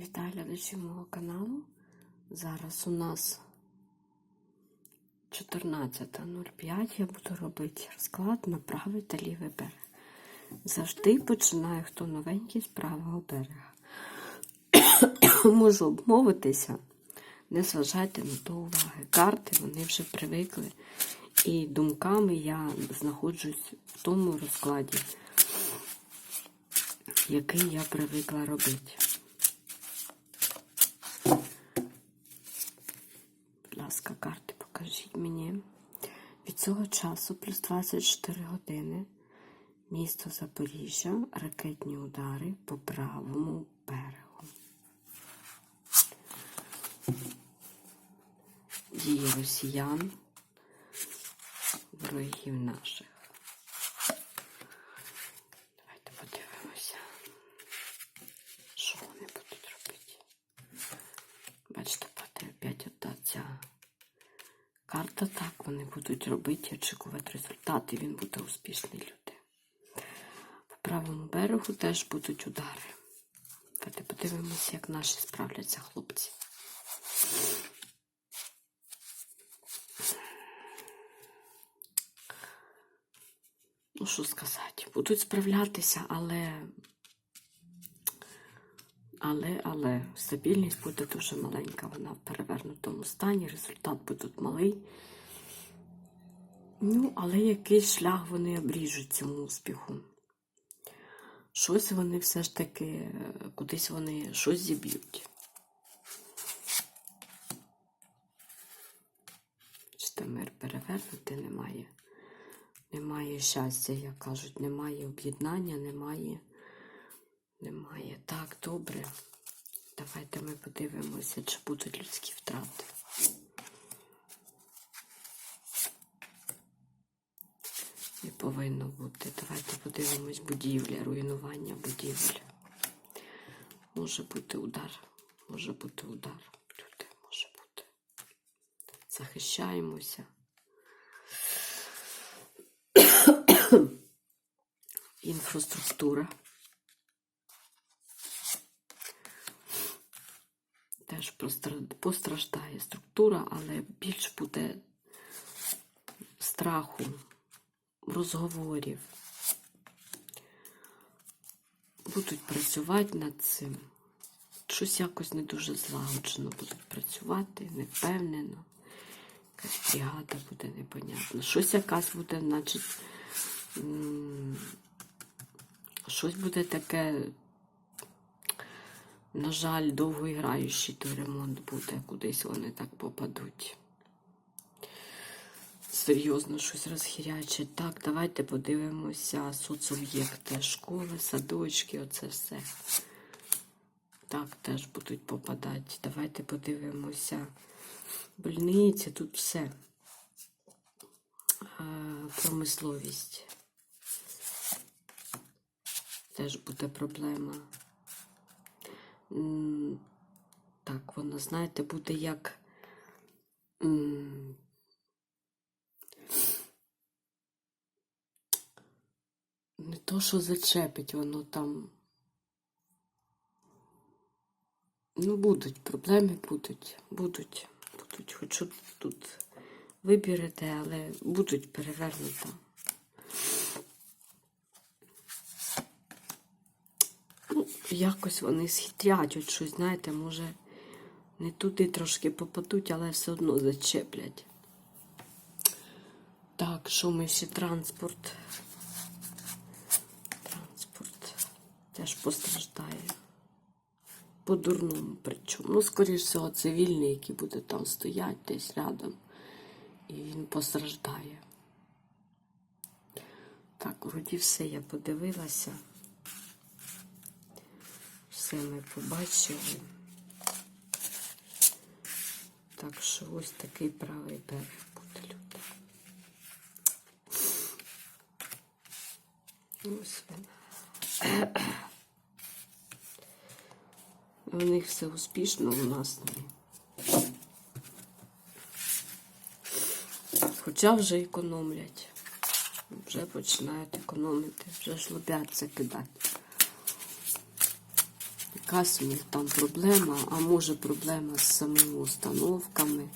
Вітаю глядачі мого каналу. Зараз у нас 14.05. Я буду робити розклад на правий та лівий берег. Завжди починаю хто новенький з правого берега. Можу обмовитися, не зважайте на то уваги. Карти вони вже привикли. І думками я знаходжусь в тому розкладі, який я привикла робити. Будь ласка, карти покажіть мені. Від цього часу плюс 24 години. Місто Запоріжжя, ракетні удари по правому берегу. Дії росіян, ворогів наших. Давайте подивимося, що вони будуть робити. Бачите, падає опять ота ця карта. Так, вони будуть робити, очікувати результати, він буде успішний люди. По правому берегу теж будуть удари. Давайте подивимося, як наші справляться хлопці. Ну, що сказати, будуть справлятися, але. Але, але стабільність буде дуже маленька, вона в перевернутому стані, результат буде малий. Ну, але якийсь шлях вони обріжуть цьому успіху. Щось вони все ж таки, е, кудись вони щось зіб'ють. Чи мир перевернути немає. Немає щастя, як кажуть, немає об'єднання, немає. Немає. Так, добре. Давайте ми подивимося, чи будуть людські втрати. Не повинно бути. Давайте подивимось будівля, руйнування будівель. Може бути удар. Може бути удар. Люди, може бути. Захищаємося. Інфраструктура. Теж постраждає структура, але більш буде страху, розговорів. Будуть працювати над цим. Щось якось не дуже злагоджено будуть працювати, невпевнено. Якась бригада буде непонятно. Щось якась буде, значить, щось буде таке, на жаль, довгоіграючий той ремонт буде, кудись вони так попадуть. Серйозно щось розхірячить. Так, давайте подивимося соцоб'єкти, школи, садочки, оце все. Так, теж будуть попадати. Давайте подивимося. Больниці, тут все. Е, Промисловість. Теж буде проблема. Так, вона, знаєте, буде як. Не то, що зачепить, воно там. Ну, будуть, проблеми будуть, будуть, будуть. Хочу тут виберете, але будуть перевернуто. Ну, якось вони схитрять, от щось, знаєте, може, не туди трошки попадуть, але все одно зачеплять. Так, що ми ще? Транспорт теж постраждає. По-дурному причому. Ну, скоріш всього, цивільний, який буде там стояти десь рядом, і він постраждає. Так, вроді все я подивилася. Все ми побачили. Так що ось такий правий берег буде люди. Ось він. У них все успішно, у нас ні. Хоча вже економлять. Вже починають економити, вже жлобяться кидати. якась у них там проблема, а може проблема з самими установками,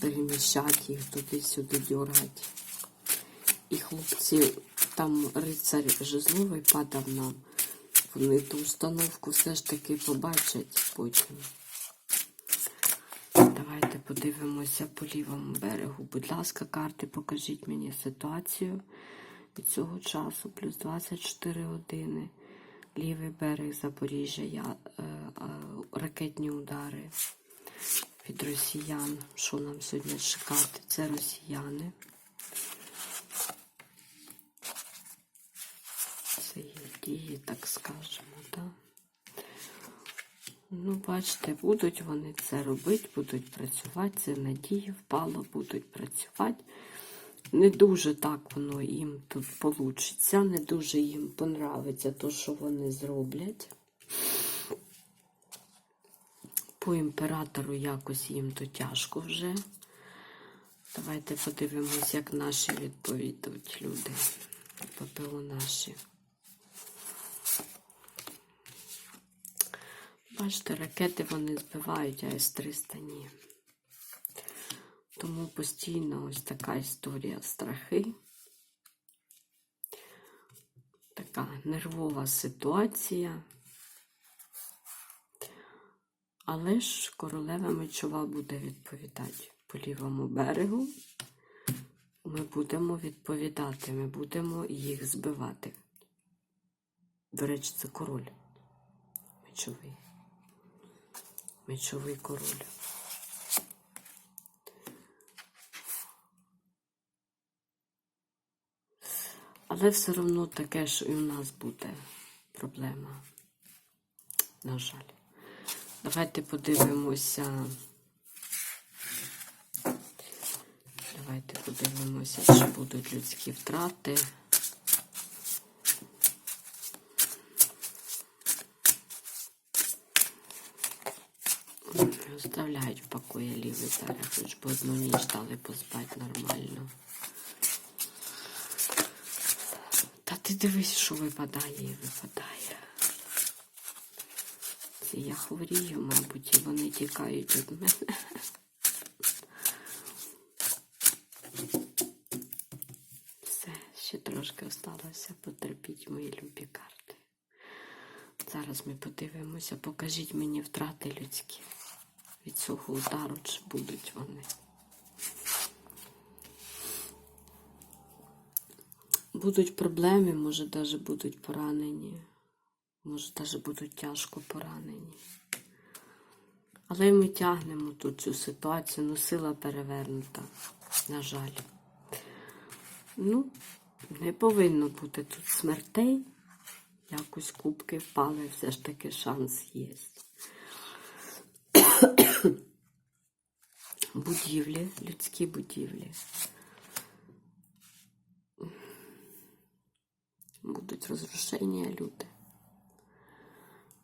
переміщати їх туди-сюди дергати. І хлопці, там рицар жезловий падав нам. Вони ту установку все ж таки побачать потім. Давайте подивимося по лівому берегу. Будь ласка, карти, покажіть мені ситуацію від цього часу. Плюс 24 години. Лівий берег Запоріжжя, я, е, е, ракетні удари від росіян. Що нам сьогодні чекати? Це росіяни. Дії, так скажемо, так? Ну, бачите, будуть вони це робити, будуть працювати, це надії впало, будуть працювати. Не дуже так воно їм тут вийде, не дуже їм понравиться те, що вони зроблять. По імператору якось їм то тяжко вже. Давайте подивимось, як наші відповідуть люди. ППО наші. Бачите, ракети вони збивають, а С-300 ні. Тому постійно ось така історія страхи. Така нервова ситуація. Але ж королева мечова буде відповідати по лівому берегу. Ми будемо відповідати, ми будемо їх збивати. До речі, це король. Мечовий. Мечовий король. Але все одно таке ж і у нас буде проблема. На жаль. Давайте подивимося. Давайте подивимося, чи будуть людські втрати. Оставляють в покої лівий берег, хоч би одну ніч дали поспати нормально. Та ти дивись, що випадає і випадає. Це я хворію, мабуть, і вони тікають від мене. Все, ще трошки осталося. Потерпіть мої любі карти. Зараз ми подивимося. Покажіть мені втрати людські. Від цього удару чи будуть вони. Будуть проблеми, може, навіть будуть поранені. Може, навіть будуть тяжко поранені. Але ми тягнемо тут цю ситуацію, ну сила перевернута, на жаль. Ну, не повинно бути тут смертей. Якось кубки впали, все ж таки шанс є. Будівлі, людські будівлі. Будуть розрушення люди.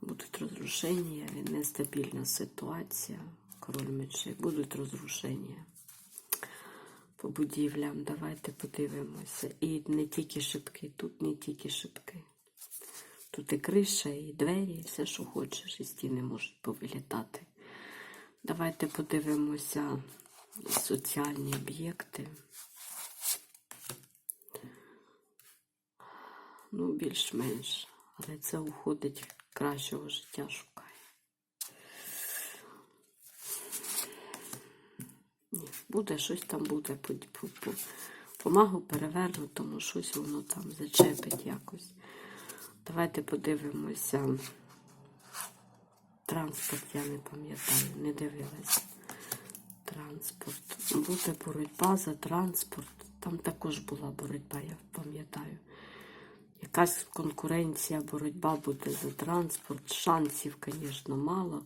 Будуть розрушення, нестабільна ситуація, король мечей, будуть розрушення по будівлям. Давайте подивимося. І не тільки шибки, тут не тільки шибки. Тут і криша, і двері, і все, що хочеш, і стіни можуть повилітати. Давайте подивимося соціальні об'єкти. Ну, більш-менш. Але це уходить кращого життя шукає. Ні, буде, щось там буде. По, по, по, помагу перевернутому, щось воно там зачепить якось. Давайте подивимося. Транспорт, я не пам'ятаю, не дивилась. Транспорт. Буде боротьба за транспорт. Там також була боротьба, я пам'ятаю. Якась конкуренція, боротьба буде за транспорт. Шансів, звісно, мало.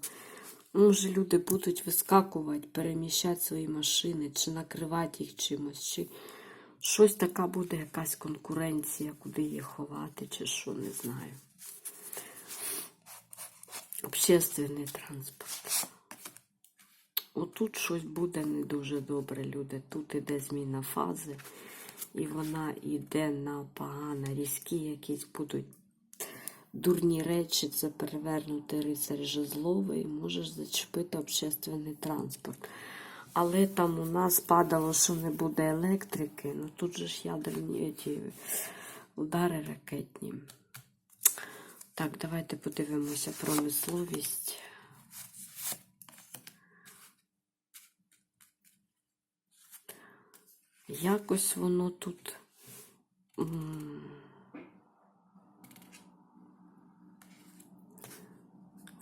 Може, люди будуть вискакувати, переміщати свої машини, чи накривати їх чимось, чи щось така буде, якась конкуренція, куди їх ховати, чи що, не знаю. Общественний транспорт. Отут щось буде не дуже добре, люди. Тут іде зміна фази, і вона йде на погано, різкі якісь будуть дурні речі, це перевернути рицарь жезловий, можеш зачепити общественний транспорт. Але там у нас падало, що не буде електрики. Ну тут же ж ядерні ті удари ракетні. Так, давайте подивимося промисловість. Якось воно тут.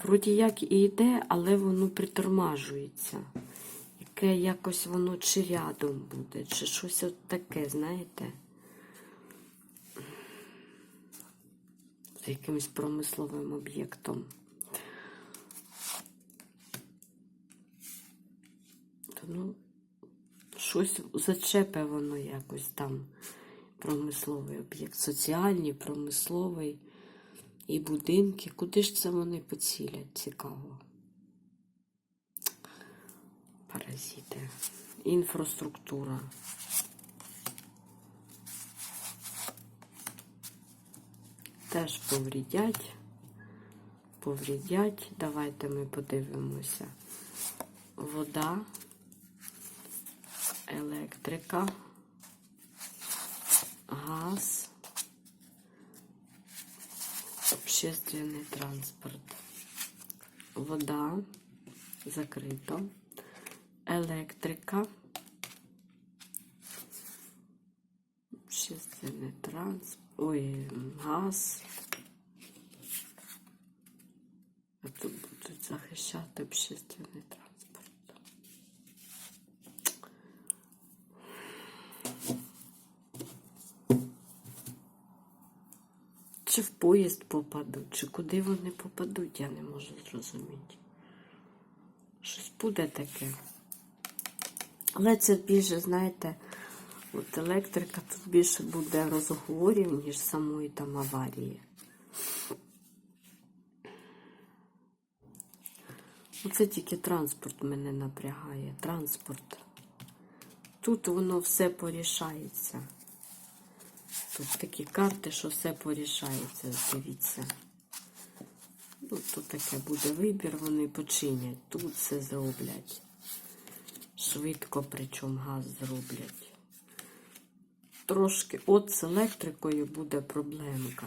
Вроді як і йде, але воно притормажується. Яке якось воно чи рядом буде, чи щось от таке, знаєте? З якимось промисловим об'єктом. То, ну, щось зачепе воно якось там. Промисловий об'єкт, соціальний, промисловий і будинки. Куди ж це вони поцілять? Цікаво. Паразити. Інфраструктура. Теж поврідять. Поврідять. Давайте ми подивимося. Вода, електрика, газ, общественний транспорт. Вода закрито, електрика, общественний транспорт, ой, газ. А тут будуть захищати общественний транспорт. Чи в поїзд попадуть, чи куди вони попадуть, я не можу зрозуміти. Щось буде таке. Але це більше, знаєте, от електрика тут більше буде розговорів, ніж самої там аварії. Оце тільки транспорт мене напрягає. Транспорт. Тут воно все порішається. Тут такі карти, що все порішається, дивіться. Ну, тут таке буде вибір, вони починять. Тут все зроблять. Швидко, причому газ зроблять. Трошки от з електрикою буде проблемка.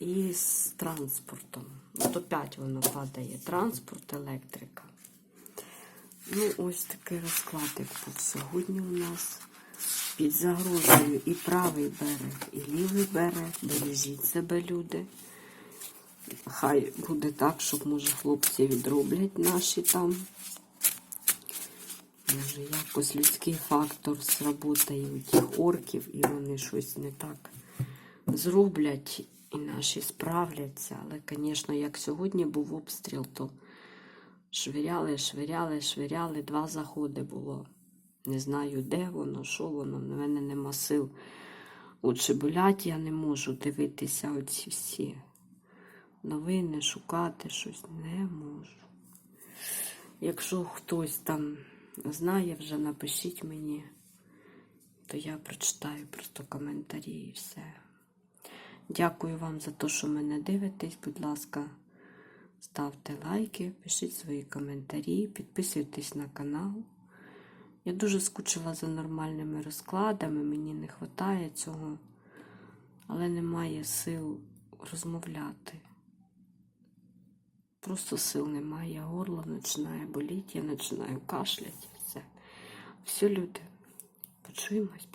І з транспортом. От опять воно падає. Транспорт, електрика. Ну, ось такий розклад, як тут сьогодні у нас. Під загрозою і правий берег, і лівий берег. Бережіть себе, люди. Хай буде так, щоб, може, хлопці відроблять наші там. Може, якось людський фактор сработає у тих орків, і вони щось не так зроблять, і наші справляться. Але, звісно, як сьогодні був обстріл, то швиряли, швиряли, швиряли, два заходи було. Не знаю, де воно, що воно, в мене нема сил. Отже, болять, я не можу дивитися оці всі новини, шукати щось не можу. Якщо хтось там знає, вже напишіть мені, то я прочитаю просто коментарі і все. Дякую вам за те, що мене дивитесь. Будь ласка, ставте лайки, пишіть свої коментарі, підписуйтесь на канал. Я дуже скучила за нормальними розкладами, мені не вистачає цього, але немає сил розмовляти. Просто сил немає, горло починає боліти, я починаю кашляти. Все, все люди, почуємось.